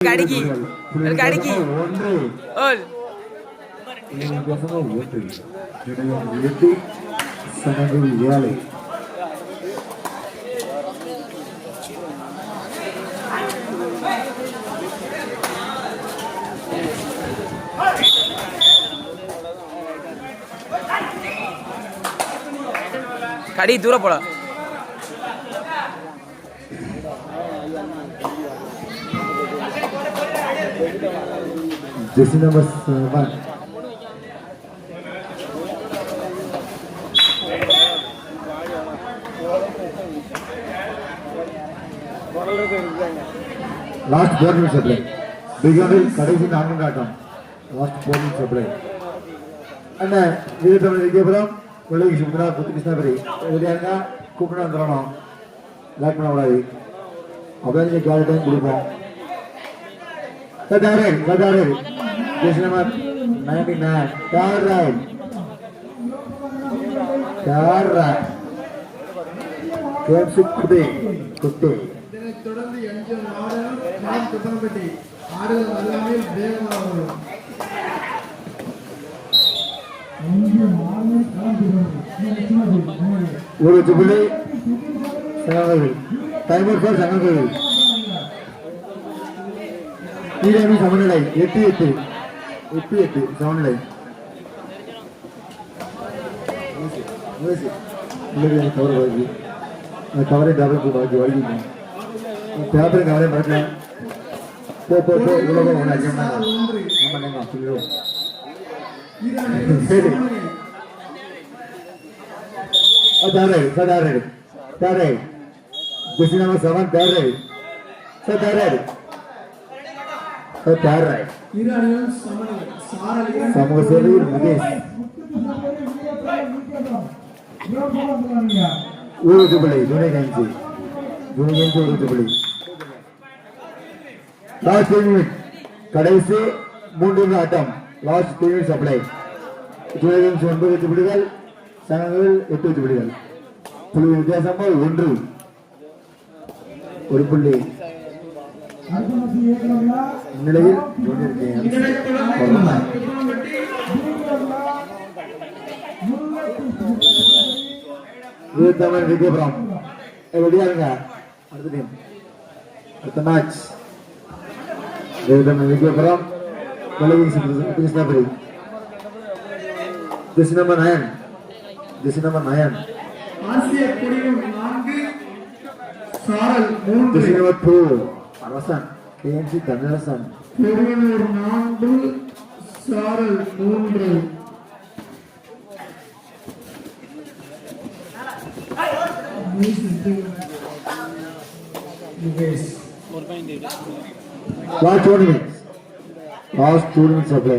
அடிக்கி எனக்கு ஓல். கடி தூர போலாம். ஜெசி number seven last four minutes supply பிகாவில் கடைசி நான்கு ஆட்டம். லாஸ்ட் ஃபோர் மினிட்ஸ் சப்ளை அண்ணன் வீரத்தமிழ் விஜயபுரம் வெள்ளை சுந்தரா புத்து கிருஷ்ணபுரி வெளியாங்க கூப்பிட்டு வந்துடணும். லேட் பண்ணக்கூடாது அப்படியே நீங்கள் கேரி கொடுப்போம் Tadarin, Tadarin. Jersey number 99. Tadarin. Tadarin. KFC Kude. Kude. இதனைத் தொடர்ந்து எம்ஜிஎம் நாடகம் நான் குப்பனப்பட்டி ஆடுகள் எல்லாமே வேகமாக வரும் ஒரு ஜுபிலி சங்கங்கோவில் டைமர் ஃபார் சங்கங்கோவில் நீராமி சமநிலை எட்டு எட்டு எட்டு எட்டு சமநிலை உங்களுக்கு கவர் வருது அந்த கவரை வாங்கி வடிக்கணும் பேப்பர் கவரை மறக்கல போ போ போ சொல்லிடுவோம் சரி சமூக சேவையில் முகேஷ். ஒரு துணை கஞ்சி துணை கஞ்சி ஒரு லாஸ்ட் மினிட் கடைசி மூன்று ஆட்டம். லாஸ்ட் மினிட் சப்ளை துணை கஞ்சி ஒன்பது ஜுபிளிகள் சங்கங்கள் எட்டு ஜுபிளிகள் புள்ளி வித்தியாசமாக ஒன்று. ஒரு புள்ளி. இந்நிலையில் வீரத்தமிழ் விஜயபுரம் ரெடியா இருங்க. அடுத்த டீம் அடுத்த match Veerathamizh Vijayapuram Krishnapuri this number nine. This number nine. ஆசிய குடியும் நான்கு சாரல் மூன்று. This number two. Arasan KMC Tamilarasan Peruvanur நான்கு சாரல் மூன்று.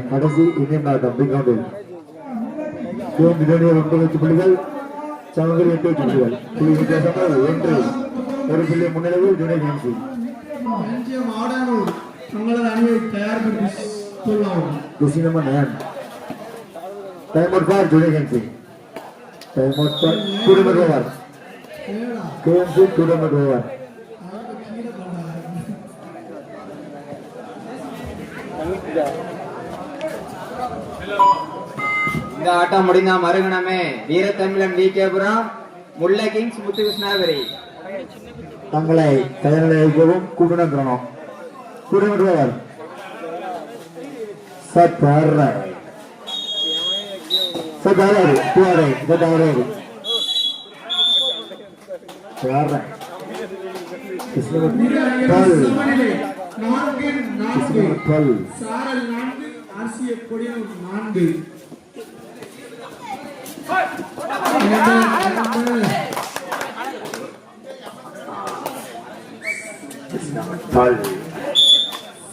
கடைசி இந்தியன் ஆட்டம் பிக் கவுண்டில் சிவம் பிரியாணியர் ஒன்பது எட்டு புள்ளிகள் சமகரி எட்டு எட்டு புள்ளிகள் புள்ளி வித்தியாசமாக ஒன்று ஒரு புள்ளி முன்னிலையில் ஜூனியர் எம்ஜிஎம் ஆடானூர் தங்களது அணியை தயார்படுத்தி கொள்ளவும் This is number nine. Time out for Junior KMC. Time out for two number over. KMC two number over. இந்த ஆட்டம் முடிந்த மறுகணமே வீரத்தமிழன் வி கேபுரம் முல்லை கிங்ஸ் முத்துகிருஷ்ணாபுரி தங்களை two number over. சத்தார சத்தாராரு துவாரை சத்தாராரு சமநிலை நான்கு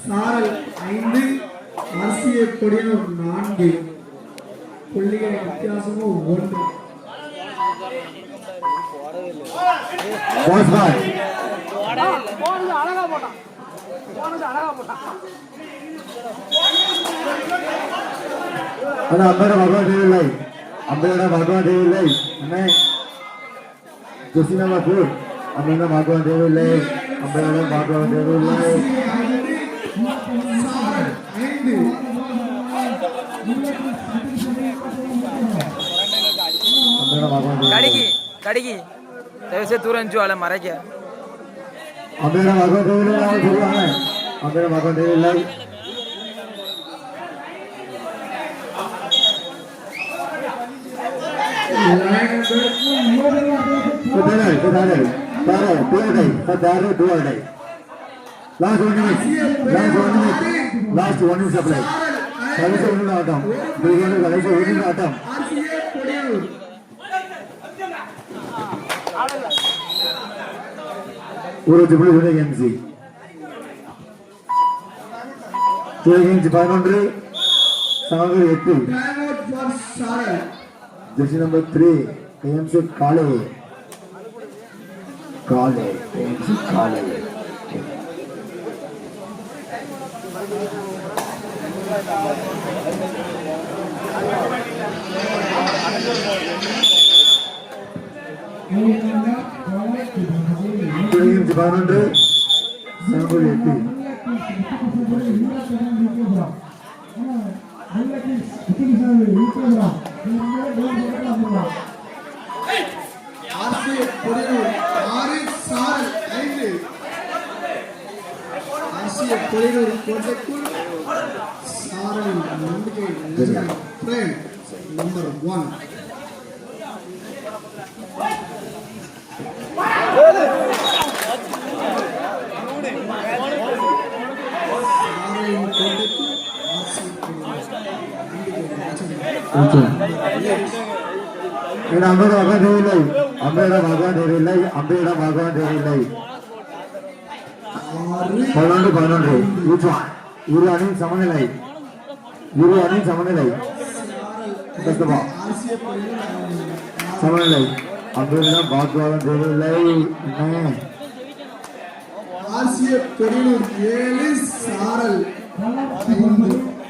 சாரல் ஐந்து ஆசிய கொடியினர் நான்கு. புள்ளிகள் வித்தியாசமும் ஒன்று. அழகா போட்டான் அழகா போட்டான் அம்பரம் பகவாதேவில்லை அம்பரம் பகவாதேவில்லை அண்ணே. ஜெசினா மாப்பூர் அம்மன అంబేద్కర్ బాబాసాహెబ్ నెహ్రూ కడిగి కడిగి తెలిసే దూరం చూడాలి మరకే Ambedkar Babasaheb Ambedkar Babasaheb Good night, good night. தேவையில்லை Today, today, today, today, today, today. Last one minute, last one minute, last one minute supply. கடைசி ஒன்று ஆட்டம் இதுக்கு கடைசி ஒன்று ஆட்டம் ஆர்சிஏ கொடியூர் ஊராட்சி புள்ளி விட எம்சி துறைகிஞ்சி பதினொன்று சமங்கள் எட்டு டைம் அவுட் ஃபார் சாரல் ஜெர்சி நம்பர் த்ரீ ஏஎம்சி காலே ஏஎம்சி காலே. பதினொன்று சமங்கள் எட்டு ஆர்சிஏ கொடியூர் ஆறு சாரல் ஐந்து ஆர்சிஏ கொடியூர் கோட்டைக்குள் சாரல் நம்பிக்கை பிரேம் நம்பர் ஒன் சாரலின் கோட்டைக்குள் ஆர்சிஏ மகன் தேவையில்லை அம்பேட மகன் தேவையில்லை அம்பேட மகன் தேவையில்லை ஆறு பதினொன்று பதினொன்று. ஈச்வான் இரு அணியின் சமநிலை. இரு அணியின் சமநிலை. சமநிலை. அம்பேடம் பாக்குவாதம் என்ன? ஆசிய கொடியூர் ஏழு சாரல்.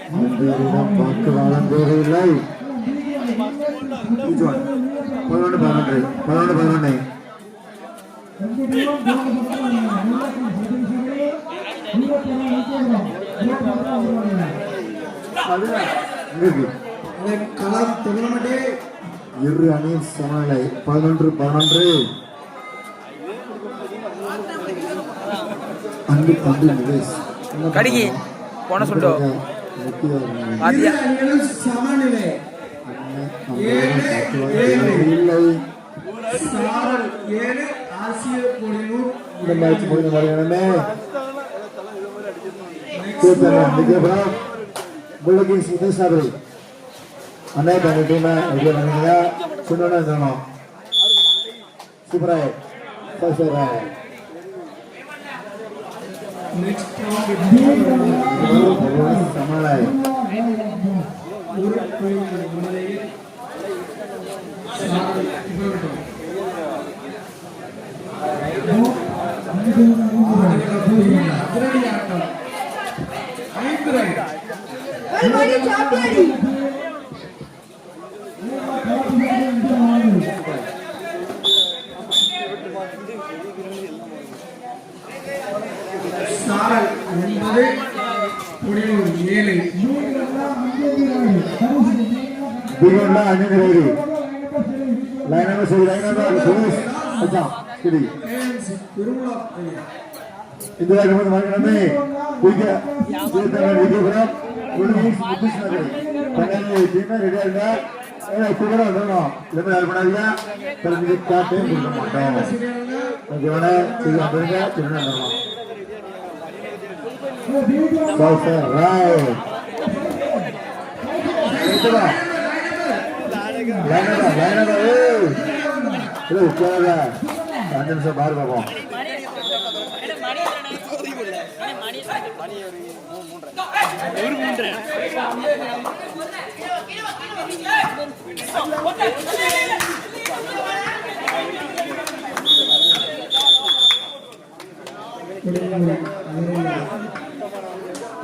ஐந்து பார்க்க பாக்குவாதம் தேவையில்லை பதினொன்று பதினொன்று பதினொன்று. பதினொன்று இரு அணியின் சமநிலை பதினொன்று பதினொன்று அன்பு தம்பி போன சொல்லிட்டோ சமநிலை. இந்த மேட்ச் முடிஞ்ச மறுகணமே விஜயபுரம் புல்லகிங் சுதேஷ் அவர்கள் அண்ணே தங்க டீமை ரெடி பண்ணீங்க சின்ன சூப்பராக. நெக்ஸ்ட் இந்த கருமன் வாங்கினமே விஜயபுரம் முத்துஷ் நகர் பன்னெண்டு டீமே ரெடியா இருந்தா சூப்பரா வந்துடணும் இளமை யார் பண்ணாதீங்க. பிறகு காட்டே கொடுக்க மாட்டோம். ஓகேவாடா சீக்கிரம் பாருங்க திருநா வரணும் சார் சார் ராய் லைனடா லைனடா ஏய் இல்லை உட்காரா அஞ்சு நிமிஷம் பாரு பார்ப்போம்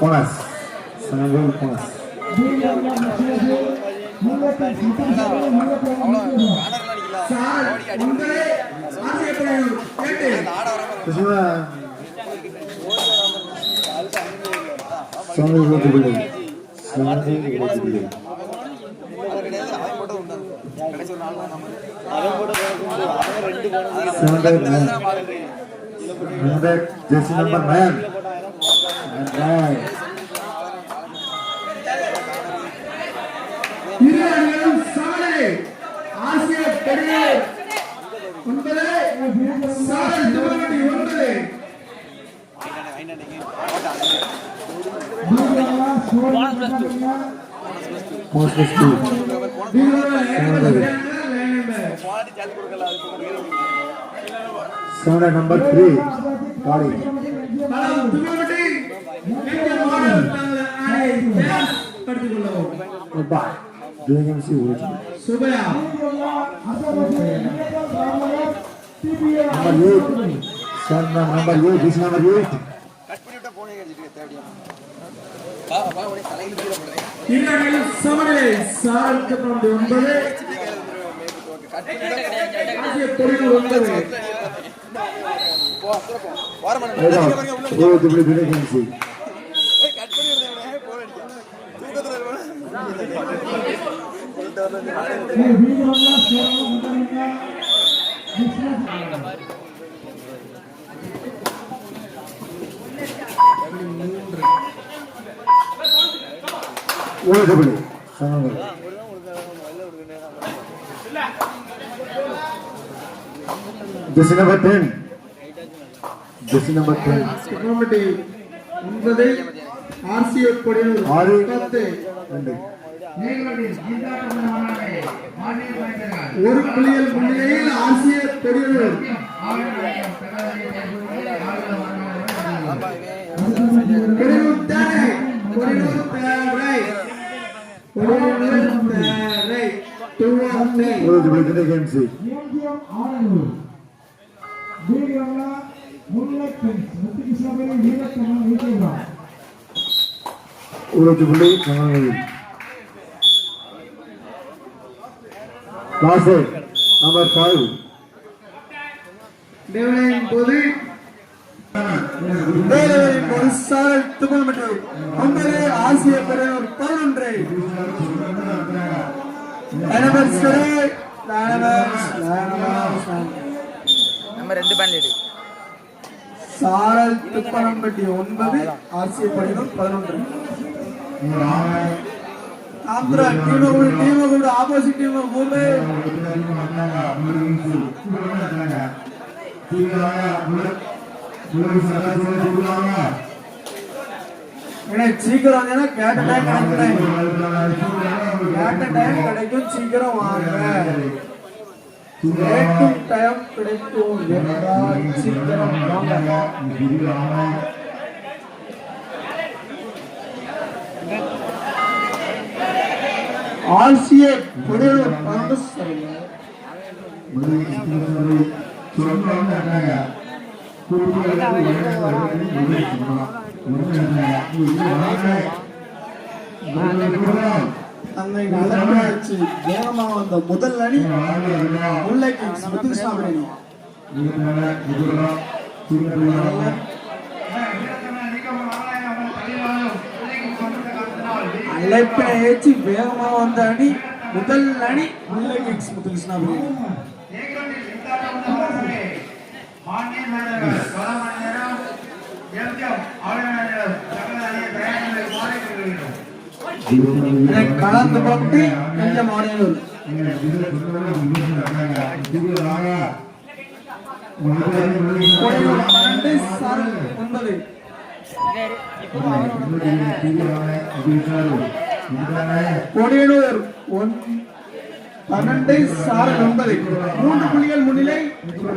போனஸ். சனகோல் போனஸ். சாரல் ஒன்பது ஆசிய கொடியூர் எட்டு சுஷ்மா சாமி கோட்டுபிள்ளை சாமி கோட்டுபிள்ளை Seven jersey number இரு அணிகளும் சமநிலை ஆசிய பெரிய ஒன்பது ஒன்பது Most of two. Seven number three. Kali. Goodbye. Doing MC original. சுபயா Number eight. Seven number eight. This அணிகளும் சமநிலை சாரல் திருவண்ணி ஒன்பது. பெரிய ஒன்பது. Right சமங்கள் JC number ten JC number ten committee ஒன்பது ஆர்சிஎஃப் கொடியூர் ஆறு. பத்து. ரெண்டு. ஒரு புள்ளியல் முன்னிலையில் தேரை கொடியூர் தேரை டூ ஆஃப் த்ரீ உலகபடி தினக்கு எம்சி உலகபடி சமங்கள் லாஸ்ட் நம்பர் ஃபைவ் தேவனையின் போது தேவனையின் போது சாரல் மற்றும் ஒன்பது ஆசிய பெரியவர் பதினொன்று. நம்ம ரெண்டு பேண்ட் சாரல் துப்பனம்பட்டி ஒன்பது ஆசிய பெரியவர் பதினொன்று. ஆந்திரா டீம் கூட டீம் கூட ஆப்போசிட் டீம் கூட ஏன்னா சீக்கிரம் வந்தீங்கன்னா கேட்ட டைம் கிடைக்கும் கேட்ட டைம் கிடைக்கும் சீக்கிரம் வாங்க கேட்டும் டைம் கிடைக்கும் என்றால் சீக்கிரம் வாங்க ஆசிய குடியுரிமை பங்கு சரிங்க தன்னை நலமாச்சு வேகமாக வந்த முதல் அணி முல்லை கிங்ஸ் அணி அழைப்பினை ஏற்றி வேகமாக வந்த அணி முதல் அணி முல்லை கிங்ஸ் முத்துகிருஷ்ணாபுரி. இதை கலந்து கொண்டு கொஞ்சம் ஆடியோர் பன்னெண்டு சரண் ஒன்பது கொடியனூர் ஒன் பன்னெண்டு சாரல் ஒன்பது. மூன்று புள்ளிகள் முன்னிலை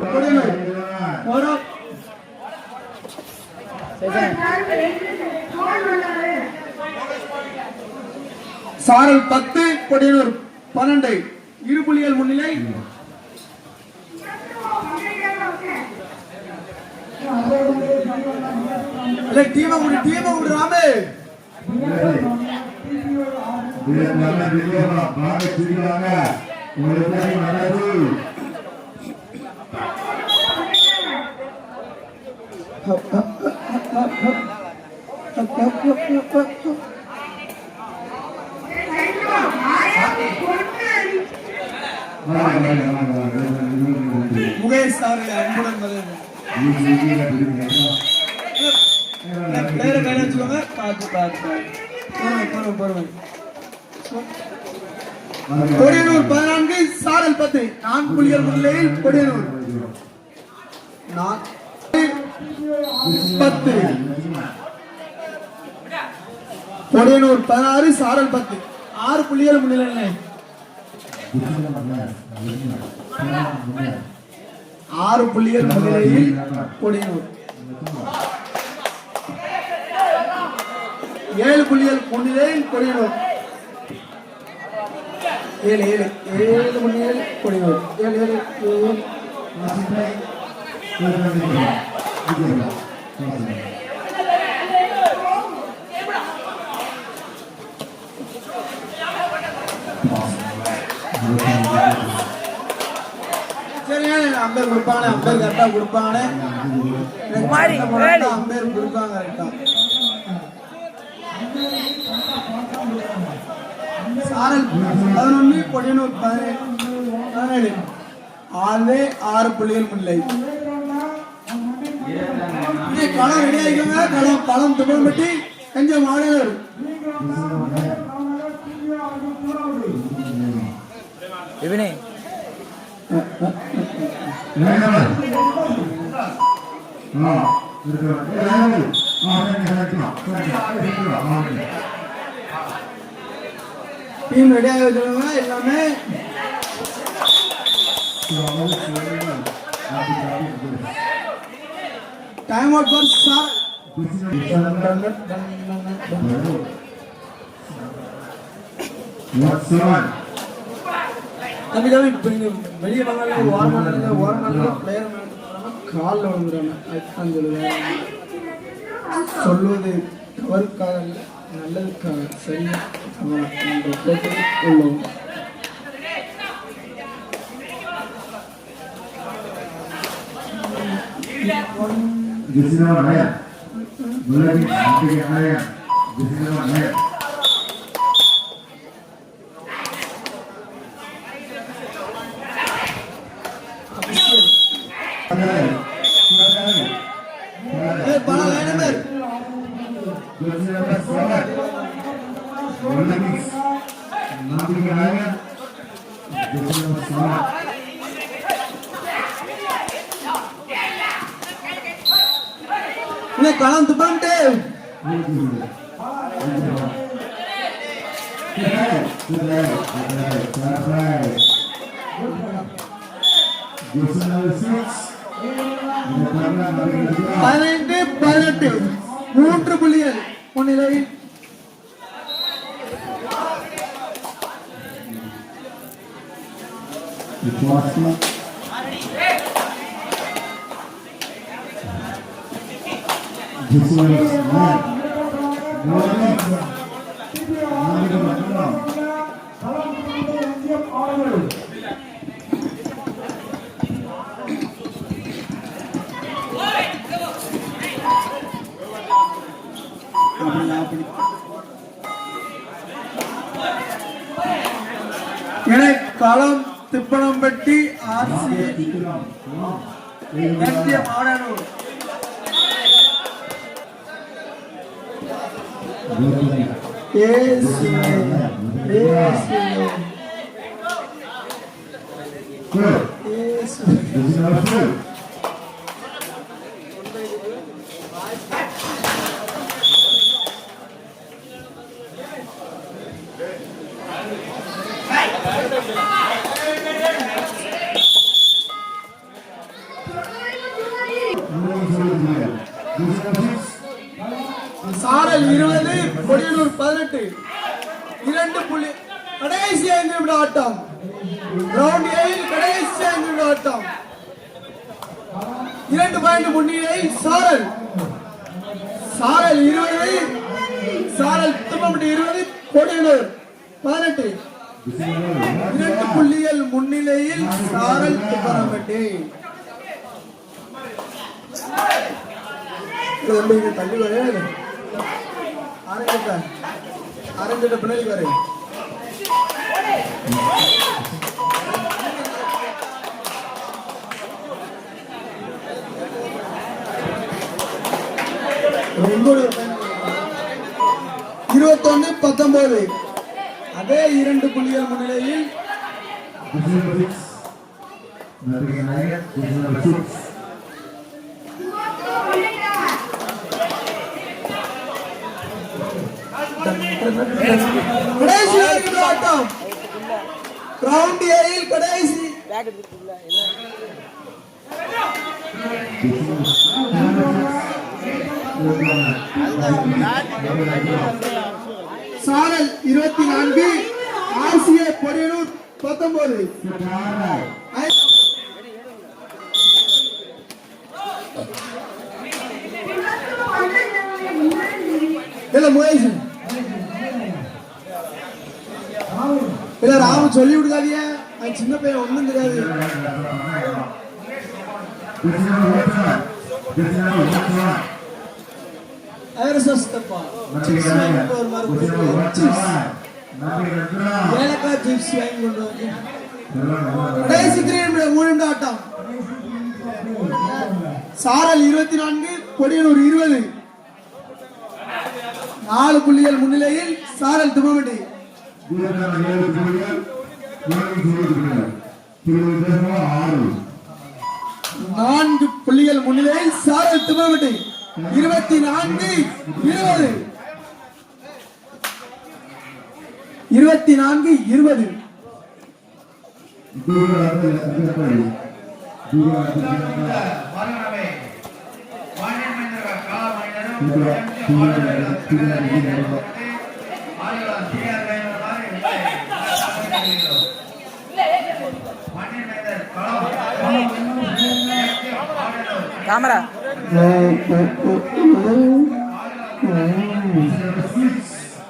கொடியனூர். சாரல் பத்து கொடியனூர் பன்னெண்டு. இரு புள்ளிகள் முன்னிலை டீமை விடு டீமை விடு ராமு. நல்ல நல்ல நல்ல நல்ல முகேஷ் அவர்கள் அன்புடன் பேரை கையில வச்சுக்கோங்க. பார்த்து பார்த்து பொறுமை பொறுமை பொறுமை. கொடியனூர் பதினான்கு சாரல் பத்து. நான் புலிகள் முன்னிலையில் கொடியனூர். நான் பத்து. கொடியனூர் பதினாறு சாரல் பத்து. ஆறு புள்ளிகள் முன்னிலையில். ஆறு புள்ளிகள் முன்னிலையில் கொடியனூர். ஏழு புள்ளிகள் முன்னிலையில் கொடியனூர். ஏழு ஏழு ஏழு முன்னிலையில் கொடியனூர். ஏழு ஏழு ஏழு. அம்பேர் கொடுப்பானே அம்பேர் கரெக்டா கொடுப்பானே குமாரி, அம்பேர் கொடுப்பாங்க கரெக்டா சாரல் பதினொன்று கொடியனூர் பதினேழு ஆறு ஆறு புள்ளிகள் முல்லை இங்கே களம் ரெடி ஆகிக்கோங்க களம் களம் துப்பம்பட்டி கொஞ்சம் மாணவர் இவனே. டீம் ரெடி ஆகி வச்சுக்கோங்க எல்லாமே. டைம் அவுட் ஃபார் சார் தம்பி தம்பி இப்போ இங்கே வெளியே வாங்க ஓரமாக ஓரமாக பிளேயர் காலில் விழுந்துடுறாங்க அதுதான் சொல்லுவேன். சொல்வது தவறுக்காக அல்ல நல்லதுக்காக. சரியா? தவறா என்ற போட்டியில் உள்ளோம் ஏய், பணம் வேணுமே இன்னும் களம் துப்பான்ட்டு பதினைந்து பதினெட்டு. மூன்று புள்ளிகள் முன்னிலையில். என களம் திப்பனம்பட்டி ஆர்சி மத்திய மாடனூர். ஏசு ஏசு ஏசு சாரல் இருபது கொடியனூர் பதினெட்டு இரண்டு புள்ளி கடைசி ஐந்து நிமிட ஆட்டம் ரவுண்ட் ஏழில் கடைசி ஐந்து நிமிட ஆட்டம் இரண்டு பாயிண்ட் முன்னிலை சாரல். சாரல் இருபது சாரல் தும்பப்பட்டி இருபது கொடியனூர் பதினெட்டு. இரண்டு புள்ளிகள் முன்னிலையில் சாரல் தும்பப்பட்டி தள்ளி வர. ஆரம்பிட்ட ஆரம்பிட்ட பின்னாடி வர. இருபத்தொன்னு பத்தொன்பது அதே இரண்டு புள்ளிகள் முன்னிலையில் கடைசி ஆட்டம். ரவுண்ட் ஏயில் கடைசி. சாரல் இருபத்தி நான்கு ஆசிய பொடியனூர் பத்தொன்பது. இல்ல முயற்சி இல்ல ராம சொல்லி விடுக்காதீங்க நான் சின்ன பையன் ஒண்ணும் தெரியாது. கொண்டு ஏலக்காய் சிப்ஸ் வாங்கி கொண்டு வந்து கடைசி ஆட்டம். சாரல் இருபத்தி நான்கு கொடியனூர் இருபது. நாலு புள்ளிகள் முன்னிலையில் சாரல் துமமட்டி நான்கு புள்ளிகள் முன்னிலையில் சாரல் துமமட்டி இருபத்தி நான்கு இருபது. இருபத்தி நான்கு இருபது. கேமரா.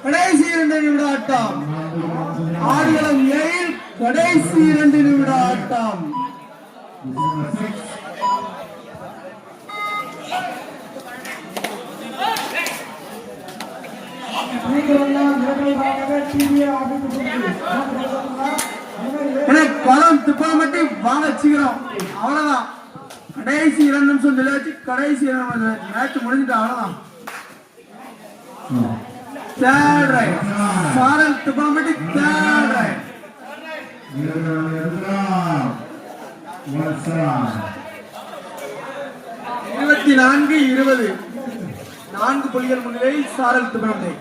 கடைசி இரண்டு நிமிட ஆட்டம். ஆடுகளம் ஏழில் கடைசி இரண்டு நிமிட ஆட்டம். எனக்கு பணம் மட்டும் வாங்க வச்சுக்கிறோம் அவ்வளவுதான். கடைசி இரண்டு நிமிஷம் நிலையாச்சு. கடைசி இரண்டு மேட்ச் முடிஞ்சுட்டு அவ்வளவுதான். தேர்ட் ரைட் சாரல் துப்பா மட்டும் தேர்ட் ரைட் இருபத்தி நான்கு இருபது. நான்கு புள்ளிகள் முன்னிலையில் சாரல் துப்பாமட்டை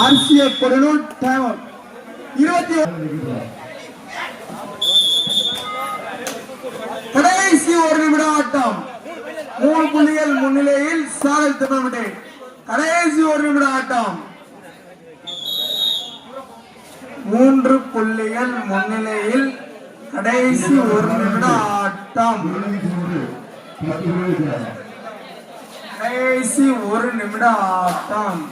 ஆர்சிஏ கொடுனூர் டைம் இருபத்தி கடைசி ஒரு நிமிட ஆட்டம். மூணு புள்ளிகள் முன்னிலையில் சாரல் திட்டமிட்டேன் கடைசி ஒரு நிமிட ஆட்டம். மூன்று புள்ளிகள் முன்னிலையில் கடைசி ஒரு நிமிட ஆட்டம். கடைசி ஒரு நிமிட ஆட்டம்.